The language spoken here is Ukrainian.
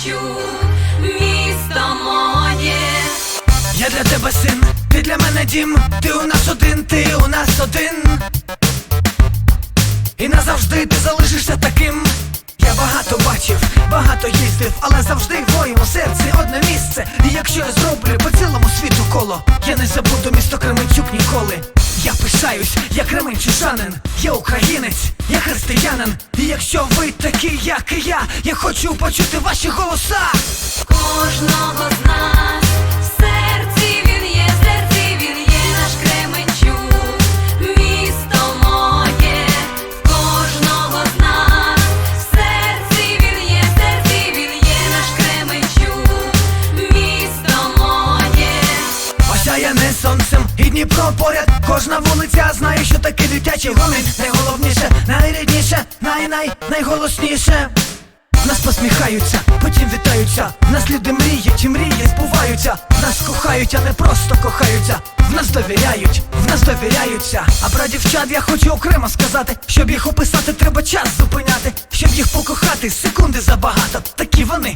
бачу місто моє. Я для тебе син, ти для мене дім, ти у нас один, ти у нас один. І назавжди ти залишишся таким. Я багато бачив, багато їздив, але завжди в моєму серці одне місце. І якщо я зроблю по цілому світу коло, я не забуду місто Кременчук ніколи. Я пишаюсь, я кременчужанин, я українець, я християнин. Якщо ви такі, як і я, я хочу почути ваші голоса. Кожного з нас в серці він є, в серці він є наш Кременчук, місто моє, кожного з нас в серці він є, в серці він є наш Кременчук, місто моє. Осяяне сонцем і Дніпро поряд. Кожна вулиця знає, що таке дитячий гомін. Найголовніше, най-най, найголосніше. Нас посміхаються, потім вітаються. Нас люди мріють і мрії збуваються. Нас кохають, а не просто кохаються. В нас довіряють, в нас довіряються. А про дівчат я хочу окремо сказати. Щоб їх описати, треба час зупиняти. Щоб їх покохати, секунди забагато. Такі вони,